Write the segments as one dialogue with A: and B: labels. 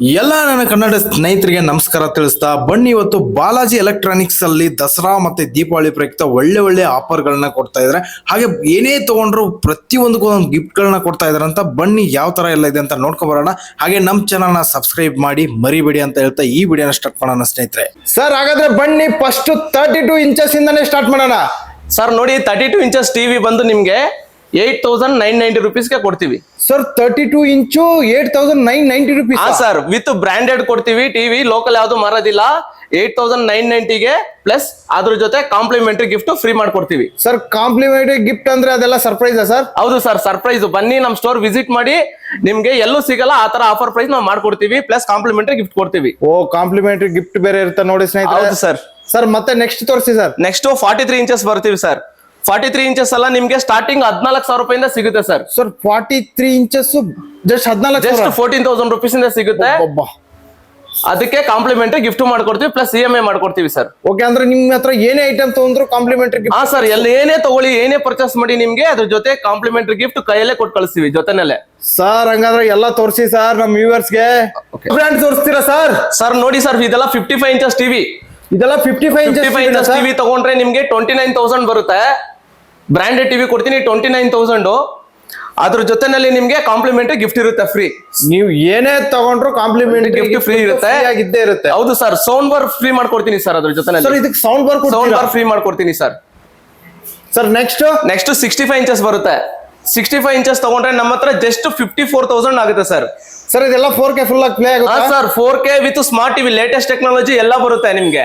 A: ಎಲ್ಲ ನನ್ನ ಕನ್ನಡ ಸ್ನೇಹಿತರಿಗೆ ನಮಸ್ಕಾರ ತಿಳಿಸ್ತಾ ಬನ್ನಿ ಇವತ್ತು ಬಾಲಾಜಿ ಎಲೆಕ್ಟ್ರಾನಿಕ್ಸ್ ಅಲ್ಲಿ ದಸರಾ ಮತ್ತೆ ದೀಪಾವಳಿ ಪ್ರಯುಕ್ತ ಒಳ್ಳೆ ಒಳ್ಳೆ ಆಫರ್ ಗಳನ್ನ ಕೊಡ್ತಾ ಇದಾರೆ. ಹಾಗೆ ಏನೇ ತಗೊಂಡ್ರು ಪ್ರತಿಯೊಂದಕ್ಕೂ ಒಂದು ಗಿಫ್ಟ್ ಗಳನ್ನ ಕೊಡ್ತಾ ಇದಾರೆ ಅಂತ ಬನ್ನಿ ಯಾವ ತರ ಎಲ್ಲ ಇದೆ ಅಂತ ನೋಡ್ಕೊಬರೋಣ ಬರೋಣ. ಹಾಗೆ ನಮ್ ಚಾನಲ್ನ ಸಬ್ಸ್ಕ್ರೈಬ್ ಮಾಡಿ ಮರಿಬೇಡಿ ಅಂತ ಹೇಳ್ತಾ ಈ ವಿಡಿಯೋನ ಸ್ಟಾರ್ಟ್ ಮಾಡೋಣ ಸ್ನೇಹಿತರೆ. ಸರ್ ಹಾಗಾದ್ರೆ ಬನ್ನಿ ಫಸ್ಟ್ ತರ್ಟಿ ಟೂ ಇಂಚಸ್ ಇಂದಾನೆ ಸ್ಟಾರ್ಟ್ ಮಾಡೋಣ.
B: ಸರ್ ನೋಡಿ ತರ್ಟಿ ಟೂ ಇಂಚಸ್ ಟಿವಿ ಬಂದು ನಿಮ್ಗೆ ಏಟ್ ತೌಸಂಡ್ ನೈನ್ ನೈಂಟಿ ರುಪೀಸ್ಗೆ ಕೊಡ್ತೀವಿ.
A: Sir thirty two inch eight thousand nine ninety rupees
B: ಹಾ ಸರ್ ವಿತ್ ಬ್ರಾಂಡೆಡ್ ಕೊಡ್ತೀವಿ ಟಿವಿ ಲೋಕಲ್ ಯಾವ್ದು ಮಾರೋದಿಲ್ಲ. ಏಟ್ ತೌಸಂಡ್ ನೈನ್ ನೈಂಟಿಗೆ ಪ್ಲಸ್ ಅದ್ರ ಜೊತೆ ಕಾಂಪ್ಲಿಮೆಂಟರಿ ಗಿಫ್ಟ್ ಫ್ರೀ ಮಾಡ್ಕೊಡ್ತೀವಿ.
A: ಸರ್ ಕಾಂಪ್ಲಿಮೆಂಟರಿ ಗಿಫ್ಟ್ ಅಂದ್ರೆ ಅದೆಲ್ಲ ಸರ್ಪ್ರೈಸ್ ಸರ್
B: ಹೌದು ಸರ್ ಸರ್ಪ್ರೈಸ್ ಬನ್ನಿ ನಮ್ ಸ್ಟೋರ್ ವಿಸಿಟ್ ಮಾಡಿ. ನಿಮ್ಗೆ ಎಲ್ಲೂ ಸಿಗಲ್ಲ ಆ ತರ ಆಫರ್ ಪ್ರೈಸ್ ನಾವು ಮಾಡ್ಕೊಡ್ತೀವಿ ಪ್ಲಸ್ ಕಾಂಪ್ಲಿಮೆಂಟರಿ ಗಿಫ್ಟ್ ಕೊಡ್ತೀವಿ.
A: ಓ ಕಾಂಪ್ಲಿಮೆಂಟರಿ ಗಿಫ್ಟ್ ಬೇರೆ ಇರುತ್ತೆ ನೋಡಿ ಸ್ನೇಹಿತರೆ.
B: ಹೌದು ಸರ್
A: ಸರ್ ಮತ್ತೆ ನೆಕ್ಸ್ಟ್ ತೋರಿಸಿ sir
B: next forty three inches ಬರ್ತೀವಿ ಸರ್ ಫಾರ್ಟಿ ತ್ರೀ ಇಂಚಸ್ ಎಲ್ಲ ನಿಮ್ಗೆ ಸ್ಟಾರ್ಟಿಂಗ್ ಹದಿನಾಲ್ಕು ಸಾವಿರ ರೂಪಾಯಿಂದ ಸಿಗುತ್ತೆ sir
A: sir forty three inches just ಹದಿನಾಲ್ಕು
B: ಜಸ್ಟ್ ಫೋರ್ಟೀನ್ ತೌಸಂಡ್ ರುಪೀಸ್ ಇಂದ ಸಿಗುತ್ತೆ. ಅದಕ್ಕೆ ಕಾಂಪ್ಲಿಮೆಂಟರಿ ಗಿಫ್ಟ್ ಮಾಡ್ಕೊಡ್ತೀವಿ ಪ್ಲಸ್ ಇ ಎಂ ಐ ಮಾಡ್ಕೊಡ್ತೀವಿ ಸರ್
A: ಓಕೆ ಅಂದ್ರೆ ನಿಮ್ ಹತ್ರ ಏನೇ ಐಟಮ್ ತಗೊಂಡ್ರು ಕಾಂಪ್ಲಿಮೆಂಟರಿ ಗಿಫ್ಟ್
B: ಹಾ ಸರ್ ಎಲ್ಲ ಏನೇ ತಗೊಳ್ಳಿ ಏನೇ ಪರ್ಚೇಸ್ ಮಾಡಿ ನಿಮ್ಗೆ ಅದ್ರ ಜೊತೆ ಕಾಂಪ್ಲಿಮೆಂಟರಿ ಗಿಫ್ಟ್ ಕೈಯಲ್ಲೇ ಕೊಟ್ಟು ಕಳಿಸ್ತೀವಿ ಜೊತೆನಲ್ಲೇ.
A: ಸರ್ ಹಂಗಾದ್ರೆ ಎಲ್ಲ ತೋರಿಸಿ ಸರ್ ನಮ್ ವ್ಯೂವರ್ಸ್ಗೆ.
B: Okay.
A: ಬ್ರ್ಯಾಂಡ್ ತೋರಿಸ್ತೀರಾ ಸರ್
B: ಸರ್ ನೋಡಿ ಸರ್ ಇದೆಲ್ಲ ಫಿಫ್ಟಿ ಫೈವ್ ಇಂಚಸ್ ಟಿವಿ
A: ಇದೆಲ್ಲ fifty five
B: fifty five inches TV ತಗೊಂಡ್ರೆ ನಿಮ್ಗೆ ಟ್ವೆಂಟಿ ನೈನ್ ತೌಸಂಡ್ ಬರುತ್ತೆ. ಬ್ರಾಂಡೆಡ್ ಟಿವಿ ಕೊಡ್ತೀನಿ ಟ್ವೆಂಟಿ ನೈನ್ ತೌಸಂಡ್ ಅದ್ರ ಜೊತೆನಲ್ಲಿ ನಿಮ್ಗೆ ಕಾಂಪ್ಲಿಮೆಂಟ್ ಗಿಫ್ಟ್ ಇರುತ್ತೆ ಫ್ರೀ
A: ನೀವು ಏನೇ ತಗೊಂಡ್ರು ಕಾಂಪ್ಲಿಮೆಂಟ್
B: ಗಿಫ್ಟ್ ಫ್ರೀ ಇರುತ್ತೆ.
A: ಇದ್ದೇ ಇರುತ್ತೆ.
B: ಹೌದು ಸರ್ ಸೌಂಡ್ ಬಾರ್ ಫ್ರೀ ಮಾಡ್ಕೊಡ್ತೀನಿ ಸರ್ ಅದ್ರ
A: ಸರ್ ಇದಕ್ಕೆ sound bar
B: sound bar free ಮಾಡ್ಕೊಡ್ತೀನಿ sir
A: sir next
B: next sixty five inches ಬರುತ್ತೆ. ಸಿಕ್ಸ್ಟಿ ಫೈವ್ ಇಂಚಸ್ ತಗೊಂಡ್ರೆ ನಮ್ಮ ಹತ್ರ ಜಸ್ಟ್ ಫಿಫ್ಟಿ ಫೋರ್ ತೌಸಂಡ್ ಆಗುತ್ತೆ ಸರ್
A: ಸರ್ ಇದೆಲ್ಲ ಫೋರ್ ಕೆ ಫುಲ್ ಆಗಿ ಪ್ಲೇ ಆಗುತ್ತೆ?
B: Sir four K with smart TV latest technology ಎಲ್ಲ ಬರುತ್ತೆ ನಿಮ್ಗೆ.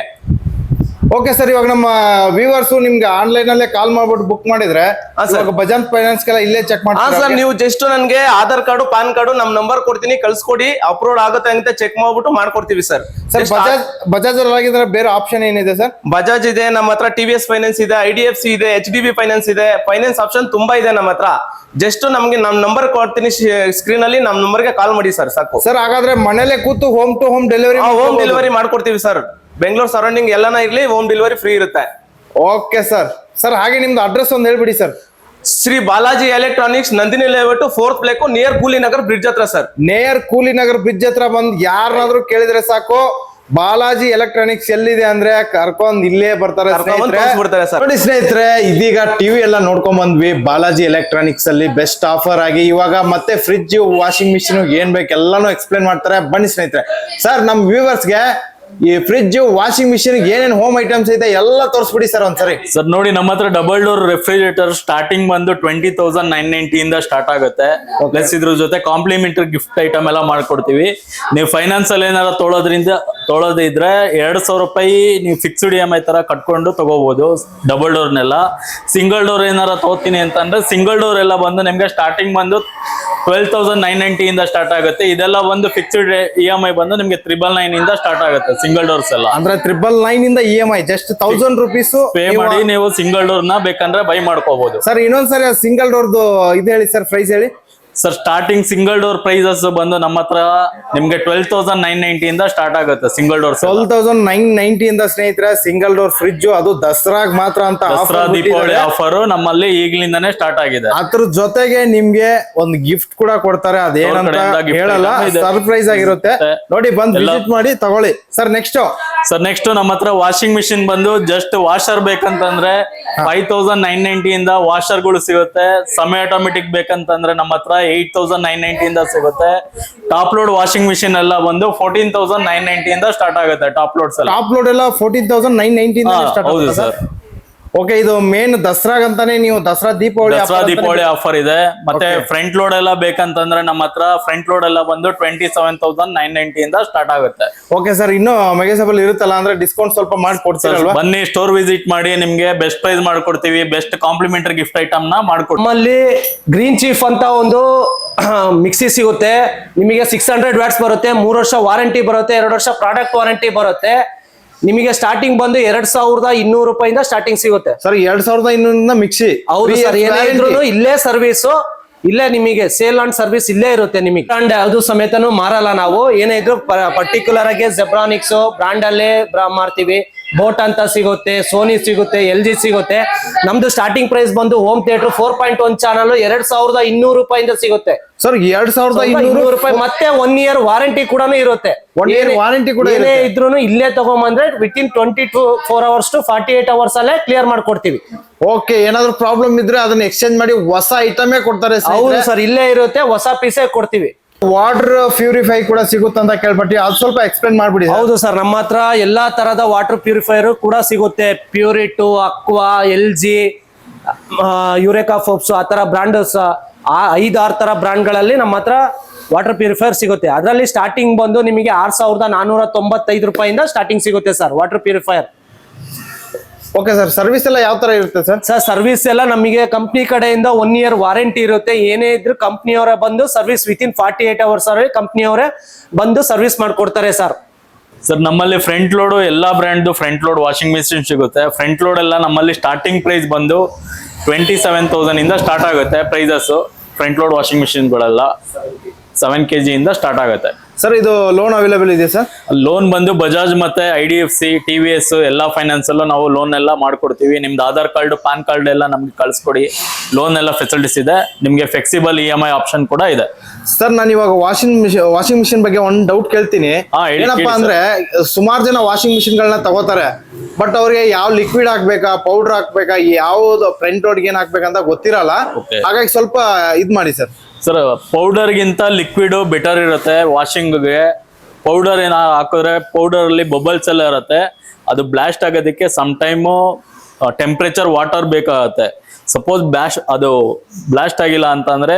A: ಓಕೆ ಸರ್ ಇವಾಗ ನಮ್ಮ ವ್ಯೂವರ್ಸ್ ನಿಮ್ಗೆ ಆನ್ಲೈನ್ ಅಲ್ಲೇ ಕಾಲ್ ಮಾಡ್ಬಿಟ್ಟು ಬುಕ್ ಮಾಡಿದ್ರೆ. ಬಜಾಜ್ ಫೈನಾನ್ಸ್ ಇಲ್ಲೇ ಚೆಕ್
B: ಹಾ ಸರ್ ನೀವು ಜಸ್ಟ್ ನನ್ಗೆ ಆಧಾರ್ ಕಾರ್ಡು ಪಾನ್ ಕಾರ್ಡು ನಮ್ ನಂಬರ್ ಕೊಡ್ತೀನಿ ಕಳ್ಸ್ಕೊಡಿ. ಅಪ್ರೂವ್ ಆಗುತ್ತೆ ಅಂತ ಚೆಕ್ ಮಾಡ್ಬಿಟ್ಟು ಮಾಡ್ಕೊಡ್ತೀವಿ ಸರ್
A: ಸರ್ ಬಜಾಜ್ ಬಜಾಜ್ ಆಗಿದ್ರೆ ಬೇರೆ ಆಪ್ಷನ್ ಏನಿದೆ ಸರ್
B: ಬಜಾಜ್ ಇದೆ ನಮ್ಮ ಹತ್ರ ಟಿ ವಿ ಎಸ್ ಫೈನಾನ್ಸ್ ಇದೆ ಐ ಡಿ ಎಫ್ ಸಿ ಇದೆ ಎಚ್ ಡಿ ಬಿ ಫೈನಾನ್ಸ್ ಇದೆ. ಫೈನಾನ್ಸ್ ಆಪ್ಷನ್ ತುಂಬಾ ಇದೆ ನಮ್ಮ ಹತ್ರ. ಜಸ್ಟ್ ನಮ್ಗೆ ನಮ್ ನಂಬರ್ ಕೊಡ್ತೀನಿ ಸ್ಕ್ರೀನ್ ಅಲ್ಲಿ ನಮ್ ನಂಬರ್ಗೆ ಕಾಲ್ ಮಾಡಿ ಸರ್ ಸಾಕು.
A: ಸರ್ ಹಾಗಾದ್ರೆ ಮನೇಲೆ ಕೂತು home to home delivery
B: home delivery ಮಾಡ್ಕೊಡ್ತೀವಿ ಸರ್ ಬೆಂಗಳೂರು ಸರೌಂಡಿಂಗ್ ಎಲ್ಲಾನ ಇರ್ಲಿ ಹೋಮ್ ಡೆಲಿವರಿ ಫ್ರೀ ಇರುತ್ತೆ.
A: ಓಕೆ ಸರ್ ಸರ್ ಹಾಗೆ ನಿಮ್ದು ಅಡ್ರೆಸ್ ಒಂದು ಹೇಳ್ಬಿಡಿ sir
B: Shri Balaji electronics Nandini layout fourth block near Kuli Nagar bridge ಹತ್ರ ಸರ್
A: ನೇಯರ್ ಕೂಲಿನಗರ್ ಬ್ರಿಡ್ಜ್ ಹತ್ರ ಬಂದು ಯಾರನ್ನಾದ್ರೂ ಕೇಳಿದ್ರೆ ಸಾಕು. ಬಾಲಾಜಿ ಎಲೆಕ್ಟ್ರಾನಿಕ್ಸ್ ಎಲ್ಲಿದೆ ಅಂದ್ರೆ ಕರ್ಕೊಂಡ್ ಇಲ್ಲೇ ಬರ್ತಾರೆ ಸ್ನೇಹಿತರೆ. ನೋಡಿ ಸ್ನೇಹಿತರೆ ಇದೀಗ ಟಿವಿ ಎಲ್ಲ ನೋಡ್ಕೊಂಡ್ ಬಂದ್ವಿ. ಬಾಲಾಜಿ ಎಲೆಕ್ಟ್ರಾನಿಕ್ಸ್ ಅಲ್ಲಿ ಬೆಸ್ಟ್ ಆಫರ್ ಆಗಿ. ಇವಾಗ ಮತ್ತೆ ಫ್ರಿಡ್ಜ್ ವಾಷಿಂಗ್ ಮಿಷಿನ್ ಏನ್ ಬೇಕು ಎಲ್ಲಾನು ಎಕ್ಸ್ಪ್ಲೇನ್ ಮಾಡ್ತಾರೆ. ಬನ್ನಿ ಸ್ನೇಹಿತರೆ. ಸರ್ ನಮ್ ವ್ಯೂವರ್ಸ್ಗೆ ಈ ಫ್ರಿಡ್ಜ್ ವಾಷಿಂಗ್ ಮಿಷಿನ್ ಏನೇನ್ ಹೋಮ್ ಐಟಮ್ಸ್ ಐತೆ ಎಲ್ಲ ತೋರಿಸ್ಬಿಡಿ ಸರ್ ಒಂದ್ಸರಿ.
C: ಸರ್ ನೋಡಿ ನಮ್ಮ ಹತ್ರ ಡಬಲ್ ಡೋರ್ ರೆಫ್ರಿಜರೇಟರ್ ಸ್ಟಾರ್ಟಿಂಗ್ ಬಂದು ಟ್ವೆಂಟಿ ತೌಸಂಡ್ ನೈನ್ ನೈಂಟಿ ಇಂದ ಸ್ಟಾರ್ಟ್ ಆಗುತ್ತೆ. ಪ್ಲಸ್ ಇದ್ರ ಜೊತೆ ಕಾಂಪ್ಲಿಮೆಂಟರಿ ಗಿಫ್ಟ್ ಐಟಮ್ ಎಲ್ಲ ಮಾಡ್ಕೊಡ್ತೀವಿ. ನೀವು ಫೈನಾನ್ಸ್ ಅಲ್ಲಿ ಏನಾರ ತೊಳೋದ್ರಿಂದ ತೊಳೋದಿದ್ರೆ ಎರಡ್ ಸಾವಿರ ರೂಪಾಯಿ ನೀವು ಫಿಕ್ಸ್ಡ್ ಇ ಎಂ ಐ ತರ ಕಟ್ಕೊಂಡು ತಗೋಬಹುದು ಡಬಲ್ ಡೋರ್ನೆಲ್ಲ ಸಿಂಗಲ್ ಡೋರ್ ಏನಾರ ತಗೋತೀನಿ ಅಂತಂದ್ರೆ ಸಿಂಗಲ್ ಡೋರ್ ಎಲ್ಲ ಬಂದು ನಿಮ್ಗೆ ಸ್ಟಾರ್ಟಿಂಗ್ ಬಂದು ಟ್ವೆಲ್ ತೌಸಂಡ್ ನೈನ್ ನೈಂಟಿ ಇಂದ ಸ್ಟಾರ್ಟ್ ಆಗುತ್ತೆ. ಇದೆಲ್ಲ ಒಂದು ಫಿಕ್ಸ್ಡ್ ಇ ಎಂ ಐ ಬಂದು ನಿಮಗೆ ತ್ರಿಬಲ್ ನೈನ್ ಇಂದ ಸ್ಟಾರ್ಟ್ ಆಗುತ್ತೆ ಸಿಂಗಲ್ ಡೋರ್ಸ್ ಎಲ್ಲ.
A: ಅಂದ್ರೆ ತ್ರಿಬಲ್ ನೈನ್ ಇಂದ E M I just thousand rupees
C: pay ಮಾಡಿ ನೀವು ಸಿಂಗಲ್ ಡೋರ್ನ ಬೇಕಂದ್ರೆ ಬೈ ಮಾಡ್ಕೋಬಹುದು
A: ಸರ್ ಇನ್ನೊಂದ್ಸರಿ ಸಿಂಗಲ್ ಡೋರ್ದು ಇದು ಹೇಳಿ ಸರ್ ಪ್ರೈಸ್ ಹೇಳಿ.
C: Sir starting single door prices ಬಂದು ನಮ್ಮ ಹತ್ರ ನಿಮ್ಗೆ ಟ್ವೆಲ್ ತೌಸಂಡ್ ನೈನ್ ನೈಂಟಿ ಇಂದ ಸ್ಟಾರ್ಟ್ ಆಗುತ್ತೆ single door
A: twelve thousand nine ninety ಇಂದ ಸ್ನೇಹಿತರೆ ಸಿಂಗಲ್ ಡೋರ್ ಫ್ರಿಜ್ ಅದು ದಸರಾಗ್ ಮಾತ್ರ ಅಂತ
C: ದಸರಾ ದೀಪಾವಳಿ ಆಫರ್ ನಮ್ಮಲ್ಲಿ ಈಗ್ಲಿಂದಾನೇ ಸ್ಟಾರ್ಟ್ ಆಗಿದೆ.
A: ಅದ್ರ ಜೊತೆಗೆ ನಿಮ್ಗೆ ಒಂದು ಗಿಫ್ಟ್ ಕೂಡ ಕೊಡ್ತಾರೆ ಅದೇನಂತ
C: ಕಡೆಯಿಂದ
A: ಹೇಳಲ್ಲ. ಸರ್ಪ್ರೈಸ್ ಆಗಿರುತ್ತೆ. ನೋಡಿ ಬಂದ್ ವಿಸಿಟ್ ಮಾಡಿ ತಗೊಳ್ಳಿ. ಸರ್ ನೆಕ್ಸ್ಟ್
C: ಸರ್ ನೆಕ್ಸ್ಟ್ ನಮ್ಮ ಹತ್ರ ವಾಷಿಂಗ್ ಮಿಷಿನ್ ಬಂದು ಜಸ್ಟ್ ವಾಷರ್ ಬೇಕಂತಂದ್ರೆ ಫೈವ್ ತೌಸಂಡ್ ನೈನ್ ನೈಂಟಿ ಇಂದ ವಾಷರ್ಗಳು ಸಿಗುತ್ತೆ. ಸಮಯ ಆಟೋಮೆಟಿಕ್ ಬೇಕಂತಂದ್ರೆ ನಮ್ಮ ಹತ್ರ ಏಟ್ ತೌಸಂಡ್ ನೈನ್ ನೈಂಟಿ ಇಂದ ಸಿಗುತ್ತೆ. ಟಾಪ್ ಲೋಡ್ ವಾಷಿಂಗ್ ಮಿಷಿನ್ ಎಲ್ಲ ಬಂದು ಫೋರ್ಟೀನ್ ತೌಸಂಡ್ ನೈನ್ ನೈಂಟಿ ಇಂದ ಸ್ಟಾರ್ಟ್ ಆಗುತ್ತೆ ಟಾಪ್ ಲೋಡ್ಸ್ ಎಲ್ಲ.
A: ಟಾಪ್ ಲೋಡ್ ಎಲ್ಲ ಫೋರ್ಟೀನ್ ತೌಸಂಡ್ ನೈನ್
C: ನೈಂಟಿ ಹೌದು ಸರ್.
A: ಓಕೆ ಇದು ಮೇನ್ ದಸರಾಗಂತಾನೆ ನೀವು ದಸರಾ ದೀಪಾವಳಿ
C: ದಸರಾ ದೀಪಾವಳಿ ಆಫರ್ ಇದೆ. ಮತ್ತೆ ಫ್ರಂಟ್ ಲೋಡ್ ಎಲ್ಲ ಬೇಕಂತಂದ್ರೆ ನಮ್ಮ ಹತ್ರ ಫ್ರಂಟ್ ಲೋಡ್ ಎಲ್ಲ ಬಂದು twenty seven thousand nine ninety ಇಂದ ಸ್ಟಾರ್ಟ್ ಆಗುತ್ತೆ.
A: ಓಕೆ ಸರ್ ಇನ್ನು ಮೆಗಸಬಲ್ ಇರುತ್ತಲ್ಲ ಅಂದ್ರೆ ಡಿಸ್ಕೌಂಟ್ ಸ್ವಲ್ಪ ಮಾಡಿ ಕೊಡ್ತೀರಲ್ವಾ?
C: ಬನ್ನಿ ಸ್ಟೋರ್ ವಿಸಿಟ್ ಮಾಡಿ ನಿಮ್ಗೆ ಬೆಸ್ಟ್ ಪ್ರೈಸ್ ಮಾಡ್ಕೊಡ್ತೀವಿ. ಬೆಸ್ಟ್ ಕಾಂಪ್ಲಿಮೆಂಟರಿ ಗಿಫ್ಟ್ ಐಟಮ್ನ ಮಾಡ್ಕೊಡ್ತೀವಿ.
D: ನಮ್ಮಲ್ಲಿ ಗ್ರೀನ್ ಚೀಫ್ ಅಂತ ಒಂದು ಮಿಕ್ಸಿ ಸಿಗುತ್ತೆ. ನಿಮಗೆ ಸಿಕ್ಸ್ ಹಂಡ್ರೆಡ್ ವ್ಯಾಟ್ಸ್ ಬರುತ್ತೆ ಮೂರು ವರ್ಷ ವಾರಂಟಿ ಬರುತ್ತೆ ಎರಡು ವರ್ಷ ಪ್ರಾಡಕ್ಟ್ ವಾರಂಟಿ ಬರುತ್ತೆ. ನಿಮಗೆ ಸ್ಟಾರ್ಟಿಂಗ್ ಬಂದು ಎರಡ್ ಸಾವಿರದ ಇನ್ನೂರು ರೂಪಾಯಿಂದ ಸ್ಟಾರ್ಟಿಂಗ್ ಸಿಗುತ್ತೆ.
A: ಸರ್ ಎರಡ್ ಸಾವಿರದ ಇನ್ನೂರಿಂದ ಮಿಕ್ಸಿ.
D: ಹೌದು ಸರ್ ಏನೇ ಇದ್ರು ಇಲ್ಲೇ ಸರ್ವಿಸ್ ಇಲ್ಲೇ ನಿಮಗೆ ಸೇಲ್ ಅಂಡ್ ಸರ್ವಿಸ್ ಇಲ್ಲೇ ಇರುತ್ತೆ ನಿಮಗೆ. ಅಂಡ್ ಅದು ಸಮೇತನು ಮಾರಲ್ಲ ನಾವು. ಏನೇ ಇದ್ರು ಪರ್ಟಿಕ್ಯುಲರ್ ಆಗಿ ಜೆಬ್ರಾನಿಕ್ಸ್ ಬ್ರಾಂಡ್ ಅಲ್ಲೇ ಬ್ರಾ- ಮಾರ್ತೀವಿ. ಬೋಟ್ ಅಂತ ಸಿಗುತ್ತೆ ಸೋನಿ ಸಿಗುತ್ತೆ ಎಲ್ ಜಿ ಸಿಗುತ್ತೆ. ನಮ್ದು ಸ್ಟಾರ್ಟಿಂಗ್ ಪ್ರೈಸ್ ಬಂದು home theatre four point one channel ಎರಡ್ ಸಾವಿರದ ಇನ್ನೂರು ರೂಪಾಯಿಂದ ಸಿಗುತ್ತೆ.
A: ಸರ್ ಎರಡ್ ಸಾವಿರದ ಇನ್ನೂರು
D: ರೂಪಾಯಿ ಮತ್ತೆ ಒನ್ ಇಯರ್ ವಾರಂಟಿ ಕೂಡ ಇರುತ್ತೆ.
A: ಒನ್
D: ಇಯರ್
A: ವಾರಂಟಿ ಕೂಡ
D: ಏನೇ
A: ಇರುತ್ತೆ.
D: ಇಲ್ಲೇ ತಗೊಂಬಂದ್ರೆ within twenty to four hours to forty eight hours ಅಲ್ಲೇ ಕ್ಲಿಯರ್ ಮಾಡ್ಕೊಡ್ತೀವಿ.
A: ಓಕೆ ಏನಾದ್ರು ಪ್ರಾಬ್ಲಮ್ ಇದ್ರೆ ಅದನ್ನ ಎಕ್ಸ್ಚೇಂಜ್ ಮಾಡಿ ಹೊಸ ಐಟಮೇ ಕೊಡ್ತಾರೆ
D: ಹೌದು ಸರ್ ಇಲ್ಲೇ ಇರುತ್ತೆ ಹೊಸ ಪೀಸೇ ಕೊಡ್ತೀವಿ.
A: ವಾಟರ್ ಪ್ಯೂರಿಫೈ ಕೂಡ ಸಿಗುತ್ತೆ ಅಂತ ಕೇಳ್ಬಿಟ್ಟು ಅದು ಸ್ವಲ್ಪ ಎಕ್ಸ್ಪ್ಲೇನ್ ಮಾಡ್ಬಿಡಿ
D: ಹೌದು ಸರ್, ನಮ್ಮ ಹತ್ರ ಎಲ್ಲಾ ತರದ ವಾಟರ್ ಪ್ಯೂರಿಫೈರ್ ಕೂಡ ಸಿಗುತ್ತೆ. Pureit Aqua L G Eureka Forbes ಆ ತರ ಬ್ರಾಂಡ್ ಐದು, ಆರು ತರ ಬ್ರಾಂಡ್ಗಳಲ್ಲಿ ನಮ್ಮ ಹತ್ರ ವಾಟರ್ ಪ್ಯೂರಿಫೈರ್ ಸಿಗುತ್ತೆ. ಅದರಲ್ಲಿ ಸ್ಟಾರ್ಟಿಂಗ್ ಬಂದು ನಿಮಗೆ ಆರ್ ಸಾವಿರದ ನಾನೂರ ತೊಂಬತ್ತೈದು ರೂಪಾಯಿಂದ ಸ್ಟಾರ್ಟಿಂಗ್ ಸಿಗುತ್ತೆ sir water purifier
A: okay sir service ಎಲ್ಲ ಯಾವ ತರ ಇರುತ್ತೆ ಸರ್
D: ಸರ್ ಸರ್ವಿಸ್ ಎಲ್ಲ ನಮಗೆ ಕಂಪ್ನಿ ಕಡೆಯಿಂದ ಒನ್ ಇಯರ್ ವಾರಂಟಿ ಇರುತ್ತೆ. ಏನೇ ಇದ್ರು ಕಂಪ್ನಿಯವರೇ ಬಂದು service within forty eight hours ಅವರೇ ಕಂಪ್ನಿಯವರೇ ಬಂದು ಸರ್ವಿಸ್ ಮಾಡ್ಕೊಡ್ತಾರೆ ಸರ್
C: ಸರ್ ನಮ್ಮಲ್ಲಿ ಫ್ರಂಟ್ ಲೋಡ್ ಎಲ್ಲ ಬ್ರ್ಯಾಂಡ್ದು ಫ್ರಂಟ್ ಲೋಡ್ ವಾಷಿಂಗ್ ಮಿಷಿನ್ ಸಿಗುತ್ತೆ. ಫ್ರಂಟ್ ಲೋಡ್ ಎಲ್ಲ ನಮ್ಮಲ್ಲಿ ಸ್ಟಾರ್ಟಿಂಗ್ ಪ್ರೈಸ್ ಬಂದು ಟ್ವೆಂಟಿ ಸೆವೆನ್ ತೌಸಂಡ್ ಇಂದ ಸ್ಟಾರ್ಟ್ ಆಗುತ್ತೆ ಪ್ರೈಸಸ್ ಫ್ರಂಟ್ ಲೋಡ್ ವಾಷಿಂಗ್ ಮಿಷಿನ್ಗಳೆಲ್ಲ ಸೆವೆನ್ ಕೆ ಇಂದ ಸ್ಟಾರ್ಟ್ ಆಗುತ್ತೆ.
A: ಸರ್ ಇದು ಲೋನ್ ಅವೈಲೇಬಲ್ ಇದೆ ಸರ್
C: ಲೋನ್ ಬಂದು ಬಜಾಜ್ ಮತ್ತೆ I D F C T V S ಎಲ್ಲ ಫೈನಾನ್ಸ್ ಅಲ್ಲೂ ನಾವು ಲೋನ್ ಎಲ್ಲ ಮಾಡ್ಕೊಡ್ತೀವಿ. ನಿಮ್ದು ಆಧಾರ್ ಕಾರ್ಡ್ ಪಾನ್ ಕಾರ್ಡ್ ಎಲ್ಲ ನಮ್ಗೆ ಕಳಿಸ್ಕೊಡಿ. ಲೋನ್ ಎಲ್ಲ ಫೆಸಿಲಿಟೀಸ್ ಇದೆ. ನಿಮ್ಗೆ flexible E M I option ಕೂಡ ಇದೆ.
A: ಸರ್ ನಾನು ಇವಾಗ ವಾಷಿಂಗ್ ಮಿಷಿನ್ ವಾಷಿಂಗ್ ಮಿಷಿನ್ ಬಗ್ಗೆ ಒಂದು ಡೌಟ್ ಕೇಳ್ತೀನಿ.
C: ಹಾ, ಹೇಳಿ,
A: ಏನಪ್ಪಾ
C: ಕೇಳಿ
A: ಅಂದ್ರೆ ಸುಮಾರು ಜನ ವಾಷಿಂಗ್ ಮಿಷಿನ್ ಗಳನ್ನ ತಗೋತಾರೆ. ಬಟ್ ಅವ್ರಿಗೆ ಯಾವ ಲಿಕ್ವಿಡ್ ಹಾಕ್ಬೇಕಾ ಪೌಡರ್ ಹಾಕ್ಬೇಕಾ ಯಾವ್ದು ಫ್ರಂಟ್ ರೋಡ್ ಏನ್ ಹಾಕ್ಬೇಕಂತ ಗೊತ್ತಿರಲ್ಲ.
C: Okay.
A: ಹಾಗಾಗಿ ಸ್ವಲ್ಪ ಇದ್ ಮಾಡಿ ಸರ್
C: ಸರ್, ಪೌಡರ್ಗಿಂತ ಲಿಕ್ವಿಡ್ ಬೆಟರ್ ಇರುತ್ತೆ ವಾಷಿಂಗ್ಗೆ ಪೌಡರ್ ಏನ ಹಾಕಿದ್ರೆ ಪೌಡರ್ ಅಲ್ಲಿ ಬಬಲ್ಸ್ ಎಲ್ಲ ಇರುತ್ತೆ. ಅದು ಬ್ಲಾಸ್ಟ್ ಆಗೋದಕ್ಕೆ ಸಮ್ ಟೈಮು ಟೆಂಪ್ರೇಚರ್ ವಾಟರ್ ಬೇಕಾಗತ್ತೆ. ಸಪೋಸ್ ಬ್ಲಾಶ್ ಅದು ಬ್ಲಾಸ್ಟ್ ಆಗಿಲ್ಲ ಅಂತಂದ್ರೆ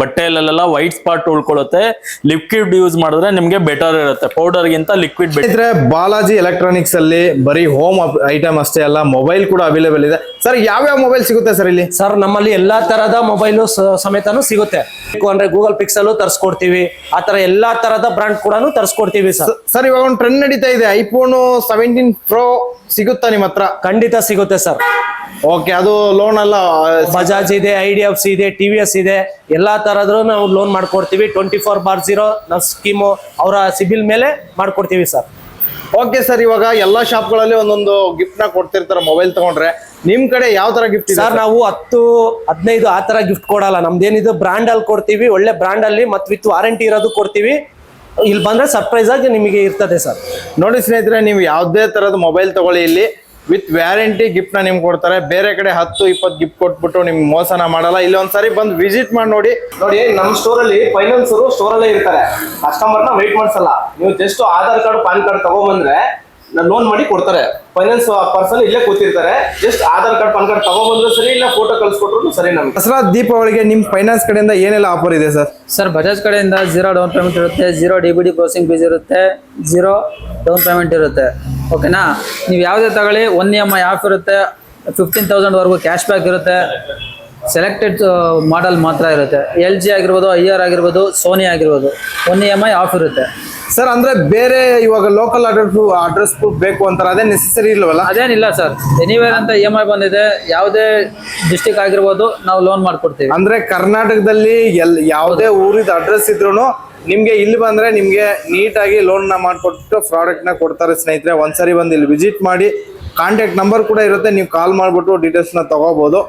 C: ಬಟ್ಟೆಯಲ್ಲೆಲ್ಲ ವೈಟ್ ಸ್ಪಾಟ್ ಉಳ್ಕೊಳ್ಳುತ್ತೆ. ಲಿಕ್ವಿಡ್ ಯೂಸ್ ಮಾಡಿದ್ರೆ ನಿಮ್ಗೆ ಬೆಟರ್ ಇರುತ್ತೆ. ಪೌಡರ್ ಗಿಂತ ಲಿಕ್ವಿಡ್ ಬೆಟರ್
A: ಇದ್ರೆ ಬಾಲಾಜಿ ಎಲೆಕ್ಟ್ರಾನಿಕ್ಸ್ ಅಲ್ಲಿ ಬರೀ ಹೋಮ್ ಐಟಮ್ ಅಷ್ಟೇ ಅಲ್ಲ ಮೊಬೈಲ್ ಕೂಡ ಅವೈಲೇಬಲ್ ಇದೆ. ಸರ್ ಯಾವ್ಯಾವ ಮೊಬೈಲ್ ಸಿಗುತ್ತೆ ಸರ್ ಇಲ್ಲಿ?
D: ಸರ್ ನಮ್ಮಲ್ಲಿ ಎಲ್ಲಾ ತರದ ಮೊಬೈಲು ಸಮೇತನು ಸಿಗುತ್ತೆ. ಅಂದ್ರೆ ಗೂಗಲ್ ಪಿಕ್ಸಲ್ ತರ್ಸ್ಕೊಡ್ತೀವಿ. ಆ ತರ ಎಲ್ಲಾ ತರದ ಬ್ರಾಂಡ್ ಕೂಡ ತರ್ಸ್ಕೊಡ್ತೀವಿ ಸರ್
A: ಸರ್ ಇವಾಗ ಒಂದು ಟ್ರೆಂಡ್ ನಡೀತಾ ಇದೆ. ಐಫೋನ್ ಸೆವೆಂಟೀನ್ ಪ್ರೊ ಸಿಗುತ್ತಾ ನಿಮ್ಮ ಹತ್ರ?
D: ಖಂಡಿತ ಸಿಗುತ್ತೆ ಸರ್
A: ಓಕೆ ಅದು ಲೋನ್ ಎಲ್ಲ
D: ಬಜಾಜ್ ಇದೆ ಐ ಡಿ ಎಫ್ ಸಿ ಇದೆ ಟಿ ವಿ ಎಸ್ ಇದೆ ಎಲ್ಲಾ ತರದ್ರು ನಾವು ಲೋನ್ ಮಾಡ್ಕೊಡ್ತೀವಿ. ಟ್ವೆಂಟಿ ಫೋರ್ ಬಾರ್ ಜೀರೋ ನಾವು ಸ್ಕೀಮು ಅವರ ಸಿಬಿಲ್ ಮೇಲೆ ಮಾಡ್ಕೊಡ್ತೀವಿ ಸರ್
A: ಓಕೆ ಸರ್ ಇವಾಗ ಎಲ್ಲಾ ಶಾಪ್ಗಳಲ್ಲಿ ಒಂದೊಂದು ಗಿಫ್ಟ್ನ ಕೊಡ್ತಿರ್ತಾರೆ ಮೊಬೈಲ್ ತಗೊಂಡ್ರೆ. ನಿಮ್ ಕಡೆ ಯಾವ ತರ ಗಿಫ್ಟ್
D: ಸರ್ ನಾವು ಹತ್ತು ಹದಿನೈದು ಆ ತರ ಗಿಫ್ಟ್ ಕೊಡಲ್ಲ. ನಮ್ದೇನಿದು ಬ್ರಾಂಡ್ ಅಲ್ಲಿ ಕೊಡ್ತೀವಿ ಒಳ್ಳೆ ಬ್ರಾಂಡ್ ಅಲ್ಲಿ ಮತ್ತೆ ವಿತ್ ವಾರಂಟಿ ಇರೋದು ಕೊಡ್ತೀವಿ. ಇಲ್ಲಿ ಬಂದ್ರೆ ಸರ್ಪ್ರೈಸ್ ಆಗಿ ನಿಮಗೆ ಇರ್ತದೆ ಸರ್
A: ನೋಡಿ ಸ್ನೇಹಿತರೆ ನೀವು ಯಾವುದೇ ತರದ ಮೊಬೈಲ್ ತಗೊಳ್ಳಿ ಇಲ್ಲಿ. ವಿತ್ ವ್ಯಾರಂಟಿ ಗಿಫ್ಟ್ನ ನಿಮ್ಗೆ ಕೊಡ್ತಾರೆ. ಬೇರೆ ಕಡೆ ಹತ್ತು, ಇಪ್ಪತ್ತು ಗಿಫ್ಟ್ ಕೊಟ್ಬಿಟ್ಟು ನಿಮ್ಗೆ ಮೋಸನ ಮಾಡಲ್ಲ. ಇಲ್ಲಿ ಒಂದ್ಸರಿ ಬಂದು ವಿಸಿಟ್ ಮಾಡಿ ನೋಡಿ.
B: ನೋಡಿ ನಮ್ಮ ಸ್ಟೋರ್ ಅಲ್ಲಿ ಫೈನಾನ್ಸರು ಸ್ಟೋರ್ ಅಲ್ಲೇ ಇರ್ತಾರೆ. ಕಸ್ಟಮರ್ನ ವೇಟ್ ಮಾಡ್ಸಲ್ಲ. ನೀವು just Aadhaar card PAN card ತಗೊಂಬಂದ್ರೆ loan ಮಾಡಿ ಕೊಡ್ತಾರೆ. ಫೈನಾನ್ಸ್ ಪರ್ಸನ್ ಇಲ್ಲೇ ಕೂತಿರ್ತಾರೆ. Just Aadhaar card PAN card ತಗೊಬಂದ್ರು ಸರಿ ಇಲ್ಲ ಫೋಟೋ ಕಳ್ಸಿಕೊಟ್ರು ಸರಿ ನಮ್ಗೆ.
A: ದಸರಾ ದೀಪಾವಳಿಗೆ ನಿಮ್ ಫೈನಾನ್ಸ್ ಕಡೆಯಿಂದ ಏನೆಲ್ಲ ಆಫರ್ ಇದೆ ಸರ್?
E: ಸರ್ ಬಜಾಜ್ ಕಡೆಯಿಂದ ಜೀರೋ ಡೌನ್ ಪೇಮೆಂಟ್ ಇರುತ್ತೆ zero D B D processing fees ಇರುತ್ತೆ ಜೀರೋ ಡೌನ್ ಪೇಮೆಂಟ್ ಇರುತ್ತೆ. ಓಕೆನಾ ನೀವು ಯಾವುದೇ ತಗೊಳ್ಳಿ one E M I off ಇರುತ್ತೆ ಫಿಫ್ಟೀನ್ ತೌಸಂಡ್ವರೆಗೂ ಕ್ಯಾಶ್ ಬ್ಯಾಕ್ ಇರುತ್ತೆ. ಸೆಲೆಕ್ಟೆಡ್ ಮಾಡೆಲ್ ಮಾತ್ರ ಇರುತ್ತೆ. ಎಲ್ ಜಿ ಆಗಿರ್ಬೋದು ಐ ಆರ್ ಆಗಿರ್ಬೋದು ಸೋನಿ ಆಗಿರ್ಬೋದು. One E M I off ಇರುತ್ತೆ.
A: ಸರ್ ಅಂದ್ರೆ ಬೇರೆ ಇವಾಗ ಲೋಕಲ್ ಅಡ್ರೆಸ್ ಅಡ್ರೆಸ್ ಪ್ರೂಫ್ ಬೇಕು ಅಂತಾರೆ ಅದೇ ನೆಸೆಸರಿ ಇಲ್ವಲ್ಲ?
E: ಅದೇನಿಲ್ಲ ಸರ್ ಎನಿವೇರ್ ಅಂತ ಇ ಎಂ ಐ ಬಂದಿದೆ ಯಾವುದೇ ಡಿಸ್ಟಿಕ್ ಆಗಿರ್ಬೋದು ನಾವು ಲೋನ್ ಮಾಡ್ಕೊಡ್ತೀವಿ.
A: ಅಂದ್ರೆ ಕರ್ನಾಟಕದಲ್ಲಿ ಎಲ್ ಯಾವುದೇ ಊರಿದ ಅಡ್ರೆಸ್ ಇದ್ರು ನಿಮ್ಗೆ ಇಲ್ಲಿ ಬಂದ್ರೆ ನಿಮ್ಗೆ ನೀಟಾಗಿ ಲೋನ್ನ ಮಾಡ್ಕೊಟ್ಟು ಪ್ರಾಡಕ್ಟ್ನ ಕೊಡ್ತಾರೆ ಸ್ನೇಹಿತರೆ. ಒಂದ್ಸರಿ ಬಂದು ಇಲ್ಲಿ ವಿಸಿಟ್ ಮಾಡಿ ಕಾಂಟ್ಯಾಕ್ಟ್ ನಂಬರ್ ಕೂಡ ಇರುತ್ತೆ. ನೀವು ಕಾಲ್ ಮಾಡ್ಬಿಟ್ಟು ಡೀಟೇಲ್ಸ್ನ ನ ತಗೋಬಹುದು